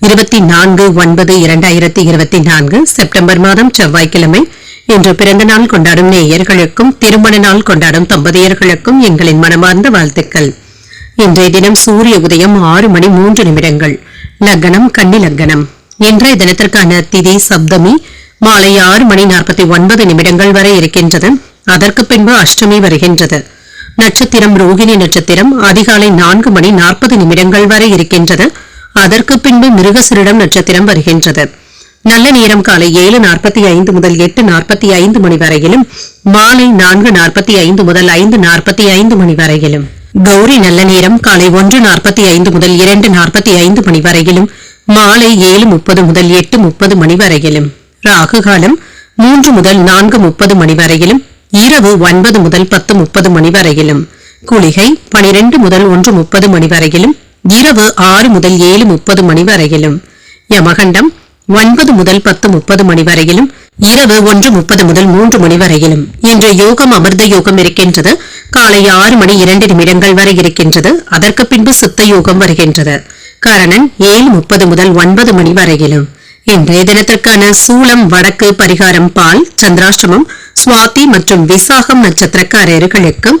இருபத்தி நான்கு ஒன்பது இரண்டாயிரத்தி இருபத்தி நான்கு செப்டம்பர் மாதம் செவ்வாய்க்கிழமை. இன்று பிறந்த நாள் கொண்டாடும் நேயர்களுக்கும் திருமண நாள் கொண்டாடும் தம்பதியர்களுக்கும் எங்களின் மனமார்ந்த வாழ்த்துக்கள். இன்றைய தினம் சூரிய உதயம் ஆறு மணி மூன்று நிமிடங்கள். லக்னம் கன்னி லக்னம். இன்றைய தினத்திற்கான திதி சப்தமி மாலை ஆறு மணி நாற்பத்தி ஒன்பது நிமிடங்கள் வரை இருக்கின்றது. அதற்கு பின்பு அஷ்டமி வருகின்றது. நட்சத்திரம் ரோகிணி நட்சத்திரம் அதிகாலை நான்கு மணி நாற்பது நிமிடங்கள் வரை இருக்கின்றது. அதற்கு பின்பு மிருகசிரிடம் நட்சத்திரம் வருகின்றது. நல்ல நேரம் காலை ஏழு நாற்பத்தி ஐந்து முதல் எட்டு நாற்பத்தி ஐந்து மணி வரையிலும் மாலை நான்கு நாற்பத்தி ஐந்து முதல் ஐந்து நாற்பத்தி ஐந்து மணி வரையிலும். கௌரி நல்ல நேரம் காலை ஒன்று நாற்பத்தி ஐந்து முதல் இரண்டு நாற்பத்தி ஐந்து மணி வரையிலும் மாலை ஏழு முப்பது முதல் எட்டு முப்பது மணி வரையிலும். ராகு காலம் மூன்று முதல் நான்கு முப்பது மணி வரையிலும் இரவு ஒன்பது முதல் பத்து முப்பது மணி வரையிலும். குளிகை பனிரெண்டு முதல் ஒன்று முப்பது மணி வரையிலும் இரவு ஆறு முதல் ஏழு முப்பது மணி வரையிலும். யமகண்டம் ஒன்பது முதல் பத்து முப்பது மணி வரையிலும். இரவு ஒன்று முப்பது முதல் மூன்று மணி வரையிலும். இன்று யோகம் அமிர்த யோகம் இருக்கின்றது. காலை ஆறு மணி இரண்டு நிமிடங்கள் வரை இருக்கின்றது. அதற்கு பின்பு சித்த யோகம் வருகின்றது. கரணன் ஏழு முப்பது முதல் ஒன்பது மணி வரையிலும். இன்றைய தினத்திற்கான சூளம் வடக்கு பரிகாரம் பால் சந்திராஷ்டமம் சுவாதி மற்றும் விசாகம் நட்சத்திரக்காரர்களுக்கும்